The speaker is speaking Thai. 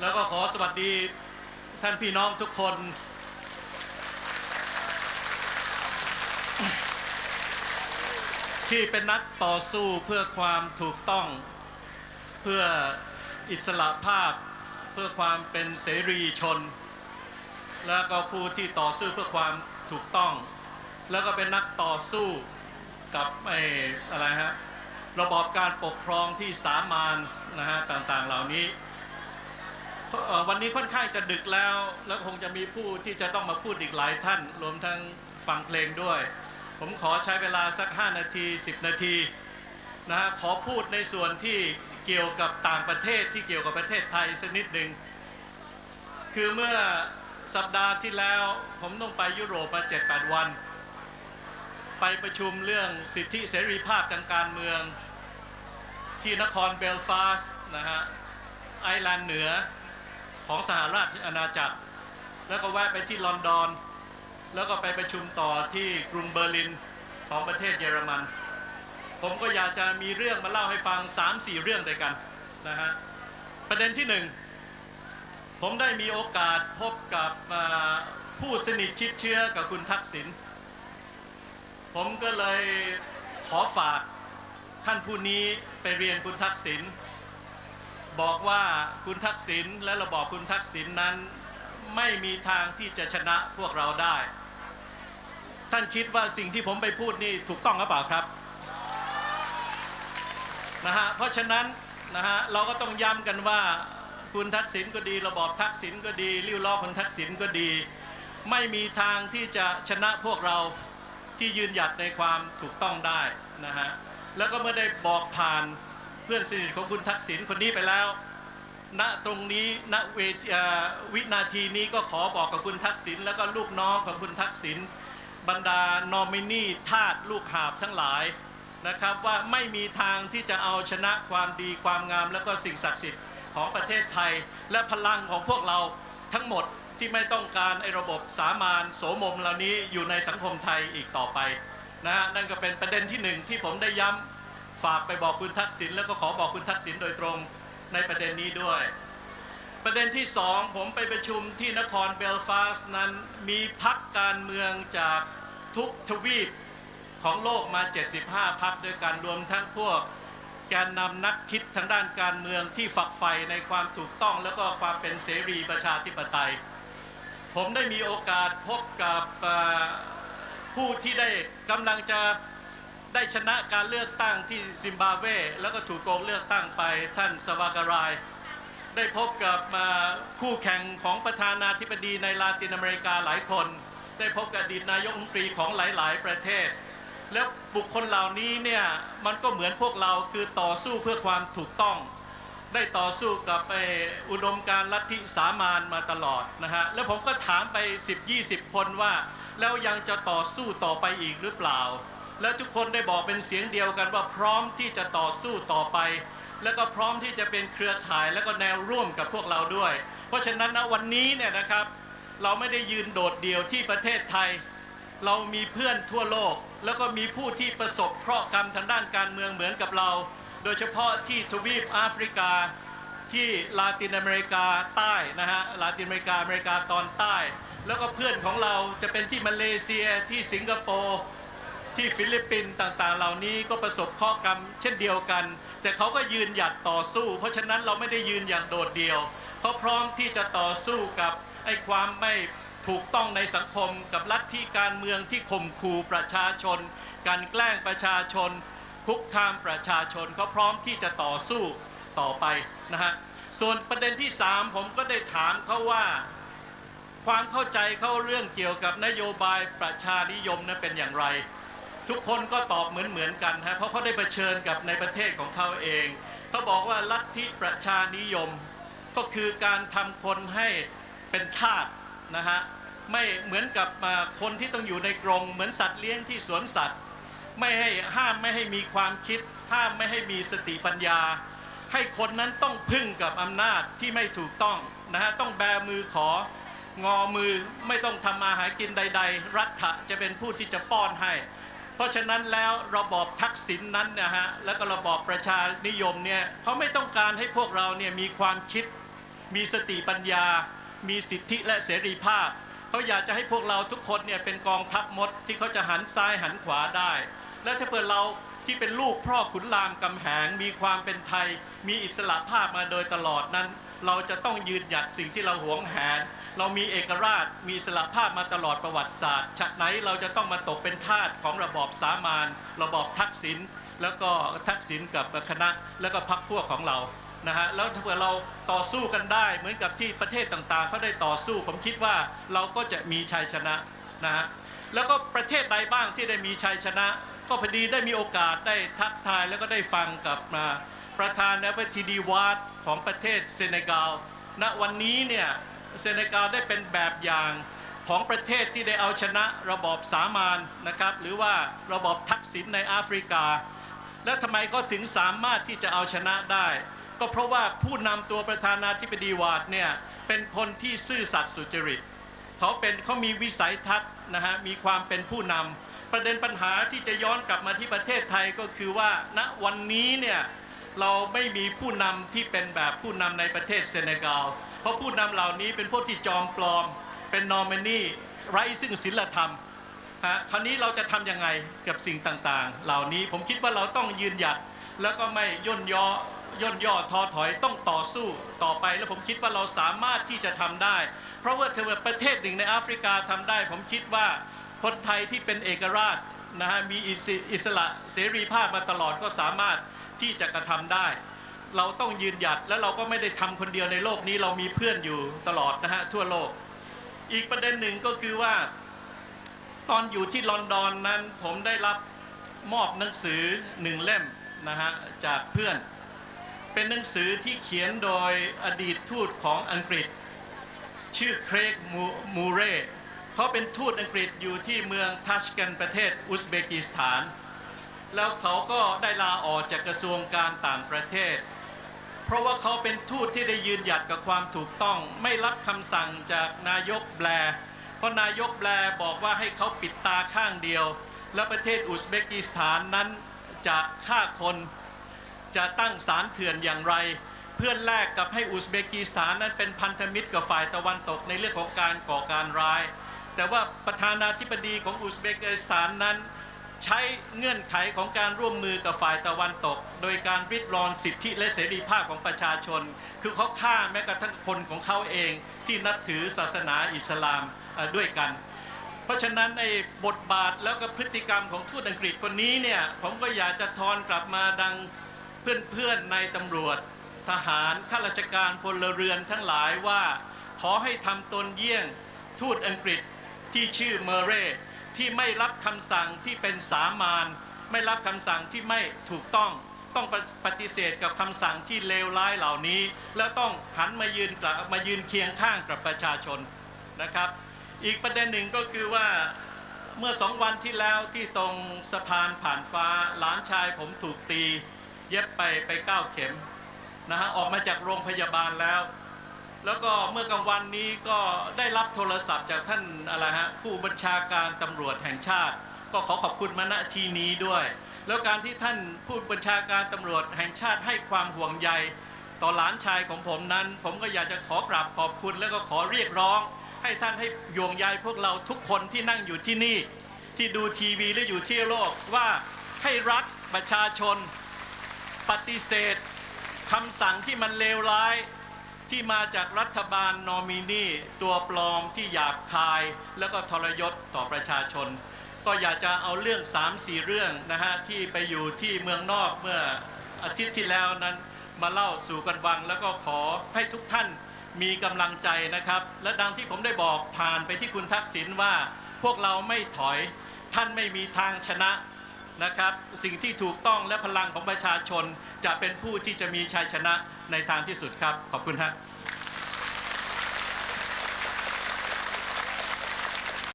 แล้วก็ขอสวัสดีท่านพี่น้องทุกคน ที่เป็นนักต่อสู้เพื่อความถูกต้อง เพื่ออิสระภาพ เพื่อความเป็นเสรีชน แล้วก็ผู้ที่ต่อสู้เพื่อความถูกต้อง แล้วก็เป็นนักต่อสู้กับไอ้อะไรฮะระบอบการปกครองที่สามานนะฮะต่างๆเหล่านี้ วันนี้ค่อนข้างจะดึกแล้ว แล้วคงจะมีผู้ที่จะต้องมาพูดอีกหลายท่าน รวมทั้งฟังเพลงด้วย ผมขอใช้เวลาสัก 5 นาที 10 นาทีนะฮะขอพูดในส่วนที่เกี่ยวกับต่างประเทศที่เกี่ยวกับประเทศไทยสักนิดหนึ่งคือเมื่อสัปดาห์ที่แล้ว ผมต้องไปยุโรปมา7-8 วัน ไปประชุมเรื่องสิทธิเสรีภาพทางการเมือง ที่นครเบลฟาสต์นะฮะไอร์แลนด์เหนือ ของสหราชอาณาจักร แล้วก็แวะไปที่ลอนดอน แล้วก็ไปประชุมต่อที่กรุงเบอร์ลินของประเทศเยอรมัน ผมก็อยากจะมีเรื่องมาเล่าให้ฟัง 3-4 เรื่องด้วยกันนะฮะประเด็นที่หนึ่งผมได้มีโอกาสพบกับผู้สนิทชิดเชื้อกับคุณทักษิณผมก็เลยขอฝากท่านผู้นี้ไปเรียนคุณทักษิณ บอกว่าคุณทักษิณและระบอบคุณทักษิณนั้น ไม่มีทางที่จะชนะพวกเราได้ ท่านคิดว่าสิ่งที่ผมไปพูดนี่ถูกต้องหรือเปล่าครับนะฮะเพราะฉะนั้นนะฮะเราก็ต้องย้ำกันว่าคุณทักษิณก็ดี ระบอบทักษิณก็ดีริ้วล้อของทักษิณก็ดี ไม่มีทางที่จะชนะพวกเราที่ยืนหยัดในความถูกต้องได้นะฮะแล้วก็เมื่อได้บอกผ่าน เพื่อนสนิทของคุณทักษิณคนนี้ไปแล้ว ณตรงนี้ณเวทีเอ่อวินาทีนี้ก็ขอบอกกับคุณทักษิณแล้วก็ลูกน้องของคุณทักษิณบรรดานอมินีทาสลูกหาบทั้งหลายนะครับว่าไม่มีทางที่จะเอาชนะความดีความงาม แล้วก็สิ่งศักดิ์สิทธิ์ของประเทศไทย และพลังของพวกเราทั้งหมดที่ไม่ต้องการไอ้ระบบสามานโสมมเหล่านี้อยู่ในสังคมไทยอีกต่อไปนะฮะนั่นก็เป็นประเด็นที่หนึ่งที่ผมได้ย้ำ ฝากไปบอกคุณทักษิณแล้วก็ขอบอกคุณทักษิณโดยตรงในประเด็นนี้ด้วย ประเด็นที่สองผมไปประชุมที่นครเบลฟาสต์นั้นมีพักการเมืองจากทุกทวีปของโลกมา 75 พักด้วยกันรวมทั้งพวกแกนนำนักคิดทางด้านการเมืองที่ฝักใฝ่ในความถูกต้องแล้วก็ความเป็นเสรีประชาธิปไตย ผมได้มีโอกาสพบกับผู้ที่ได้กำลังจะ ได้ชนะการเลือกตั้งที่ซิมบาเว แล้วก็ถูกโกงเลือกตั้งไปท่านสวาการาย ได้พบกับคู่แข่งของประธานาธิบดีในลาตินอเมริกาหลายคน ได้พบกับอดีตนายกรัฐมนตรีของหลาย ๆ ประเทศ แล้วบุคคลเหล่านี้เนี่ยมันก็เหมือนพวกเราคือต่อสู้เพื่อความถูกต้องได้ต่อสู้กับไอ้อุดมการลัทธิสามานมาตลอดนะฮะ แล้วผมก็ถามไป 10-20 คนว่า แล้วยังจะต่อสู้ต่อไปอีกหรือเปล่า แล้วทุกคนได้บอกเป็นเสียงเดียวกันว่าพร้อมที่จะต่อสู้ต่อไป แล้วก็พร้อมที่จะเป็นเครือข่ายแล้วก็แนวร่วมกับพวกเราด้วย เพราะฉะนั้นนะวันนี้เนี่ยนะครับ เราไม่ได้ยืนโดดเดี่ยวที่ประเทศไทย เรามีเพื่อนทั่วโลก แล้วก็มีผู้ที่ประสบเคราะห์กรรมทางด้านการเมืองเหมือนกับเรา โดยเฉพาะที่ทวีปแอฟริกา ที่ลาตินอเมริกาใต้นะฮะลาตินอเมริกาอเมริกาตอนใต้ แล้วก็เพื่อนของเราจะเป็นที่มาเลเซียที่สิงคโปร์ ที่ฟิลิปปินส์ต่างๆ เหล่านี้ก็ประสบข้อกรรมเช่นเดียวกัน แต่เขาก็ยืนหยัดต่อสู้ เพราะฉะนั้นเราไม่ได้ยืนอย่างโดดเดี่ยวเขาพร้อมที่จะต่อสู้กับไอ้ความไม่ถูกต้องในสังคมกับลัทธิการเมืองที่ข่มขู่ประชาชน การแกล้งประชาชน คุกคามประชาชนเขาพร้อมที่จะต่อสู้ต่อไปนะฮะส่วนประเด็นที่สามผมก็ได้ถามเขาว่าความเข้าใจเขาเรื่องเกี่ยวกับนโยบายประชานิยมนั้นเป็นอย่างไร ทุกคนก็ตอบเหมือนเหมือนกันฮะเพราะเขาได้เผชิญกับในประเทศของเขาเองเขาบอกว่าลัทธิประชานิยม ก็คือการทำคนให้เป็นทาสนะฮะไม่เหมือนกับอ่าคนที่ต้องอยู่ในกรงเหมือนสัตว์เลี้ยงที่สวนสัตว์ ไม่ให้ห้ามไม่ให้มีความคิด ห้ามไม่ให้มีสติปัญญา ให้คนนั้นต้องพึ่งกับอำนาจที่ไม่ถูกต้องนะฮะต้องแบมือของอมือไม่ต้องทำมาหากินใด ๆ รัฐะจะเป็นผู้ที่จะป้อนให้ เพราะฉะนั้นแล้วระบอบทักษิณนนั้นนะฮะแล้วก็ระบอบประชานิยมเนี่ยเขาไม่ต้องการให้พวกเราเนี่ยมีความคิด มีสติปัญญา มีสิทธิและเสรีภาพเขาอยากจะให้พวกเราทุกคนเนี่ยเป็นกองทัพมดที่เขาจะหันซ้ายหันขวาได้ และถ้าเปิดเราที่เป็นลูกพ่อขุนรามกำแหง มีความเป็นไทย มีอิสระภาพมาโดยตลอดนั้น เราจะต้องยืนหยัดสิ่งที่เราหวงแหน เรามีเอกราชมีสระภาพมาตลอดประวัติศาสตร์ฉะไหนเราจะต้องมาตกเป็นทาสของระบอบสามานระบอบทักษิณแล้วก็ทักษิณกับคณะแล้วก็พรรคพวกของเรานะฮะแล้วถ้าเผื่อเราต่อสู้กันได้เหมือนกับที่ประเทศต่างๆเขาได้ต่อสู้ผมคิดว่าเราก็จะมีชัยชนะนะฮะแล้วก็ประเทศใดบ้างที่ได้มีชัยชนะ ก็พอดีได้มีโอกาสได้ทักทายแล้วก็ได้ฟังกับมาประธานาธิบดีวาดของประเทศเซเนกัลณวันนี้เนี่ย เซเนกัลได้เป็นแบบอย่างของประเทศที่ได้เอาชนะระบอบสามานนะครับ หรือว่าระบอบทักษิณในแอฟริกา แล้วทำไมก็ถึงสามารถที่จะเอาชนะได้ ก็เพราะว่าผู้นำตัวประธานาธิบดีวาดเนี่ยเป็นคนที่ซื่อสัตย์สุจริต เขาเป็นเขามีวิสัยทัศน์นะฮะมีความเป็นผู้นำประเด็นปัญหาที่จะย้อนกลับมาที่ประเทศไทยก็คือว่าณวันนี้เนี่ยเราไม่มีผู้นำที่เป็นแบบผู้นำในประเทศเซเนกัล ราะผู้นำเหล่านี้เป็นพวกที่จอมปลอม เป็นนอมินีไร้ซึ่งศีลธรรมฮะคราวนี้เราจะทำยังไงกับสิ่งต่างๆ เหล่านี้ผมคิดว่าเราต้องยืนหยัดแล้วก็ไม่ย่นย่อย่นย่อท้อถอยต้องต่อสู้ต่อไปแล้วผมคิดว่าเราสามารถที่จะทำได้ เพราะว่าเทวประเทศหนึ่งในแอฟริกาทำได้ ผมคิดว่าคนไทยที่เป็นเอกราชนะฮะมีอิสอิสระเสรีภาพมาตลอดก็สามารถที่จะกระทำได้ เราต้องยืนหยัดแล้วเราก็ไม่ได้ทำคนเดียวในโลกนี้เรามีเพื่อนอยู่ตลอดนะฮะทั่วโลก อีกประเด็นหนึ่งก็คือว่า ตอนอยู่ที่ลอนดอนนั้นผมได้รับมอบหนังสือหนึ่งเล่มนะฮะจากเพื่อน เป็นหนังสือที่เขียนโดยอดีตทูตของอังกฤษ ชื่อเครกมูเร่เขาเป็นทูตอังกฤษอยู่ที่เมืองทัชกันประเทศอุซเบกิสถาน แล้วเขาก็ได้ลาออกจากกระทรวงการต่างประเทศ เพราะว่าเขาเป็นทูตที่ได้ยืนหยัดกับความถูกต้อง ไม่รับคำสั่งจากนายกแบลเพราะนายกแบลบอกว่าให้เขาปิดตาข้างเดียว และประเทศอุซเบกิสถานนั้นจะฆ่าคนจะตั้งศาลเถื่อนอย่างไร เพื่อแลกกับให้อุซเบกิสถานนั้นเป็นพันธมิตรกับฝ่ายตะวันตกในเรื่องของการก่อการร้าย แต่ว่าประธานาธิบดีของอุซเบกิสถานนั้น ใช้เงื่อนไขของการร่วมมือกับฝ่ายตะวันตก โดยการริดรอนสิทธิและเสรีภาพของประชาชน คือเขาฆ่าแม้กระทั่งคนของเขาเองที่นับถือศาสนาอิสลามด้วยกัน เพราะฉะนั้นในบทบาทแล้วก็พฤติกรรมของทูตอังกฤษคนนี้เนี่ยผมก็อยากจะทอนกลับมาดังเพื่อนๆในตำรวจทหารข้าราชการพลเรือนทั้งหลายว่า ขอให้ทำตนเยี่ยงทูตอังกฤษที่ชื่อเมอร์เรย์ ที่ไม่รับคำสั่งที่เป็นสามานไม่รับคำสั่งที่ไม่ถูกต้อง ต้องปฏิเสธกับคำสั่งที่เลวร้ายเหล่านี้ แล้วต้องหันมายืนกลับมายืนเคียงข้างกับประชาชนนะครับ อีกประเด็นหนึ่งก็คือว่าเมื่อสองวันที่แล้วที่ตรงสะพานผ่านฟ้าหลานชายผมถูกตี เย็บไปไปเก้าเข็มนะฮะออกมาจากโรงพยาบาลแล้ว แล้วก็เมื่อกลางวันนี้ก็ได้รับโทรศัพท์จากท่านอะไรฮะผู้บัญชาการตำรวจแห่งชาติ ก็ขอขอบคุณมาณทีนี้ด้วย แล้วการที่ท่านผู้บัญชาการตำรวจแห่งชาติให้ความห่วงใย ต่อหลานชายของผมนั้น ผมก็อยากจะขอกราบขอบคุณ แล้วก็ขอเรียกร้อง ให้ท่านให้ห่วงใยพวกเราทุกคนที่นั่งอยู่ที่นี่ ที่ดูทีวีหรืออยู่ที่โลกว่าให้รักประชาชน ปฏิเสธคำสั่งที่มันเลวร้าย ที่มาจากรัฐบาลนอมินีตัวปลอมที่หยาบคาย แล้วก็ทรยศต่อประชาชน ก็อยากจะเอาเรื่อง 3-4 เรื่องนะฮะที่ไปอยู่ที่เมืองนอกเมื่ออาทิตย์ที่แล้วนั้นมาเล่าสู่กันฟัง แล้วก็ขอให้ทุกท่านมีกำลังใจนะครับ และดังที่ผมได้บอกผ่านไปที่คุณทักษิณว่า พวกเราไม่ถอยท่านไม่มีทางชนะ นะครับ สิ่งที่ถูกต้องและพลังของประชาชน จะเป็นผู้ที่จะมีชัยชนะในทางที่สุดครับ ขอบคุณครับ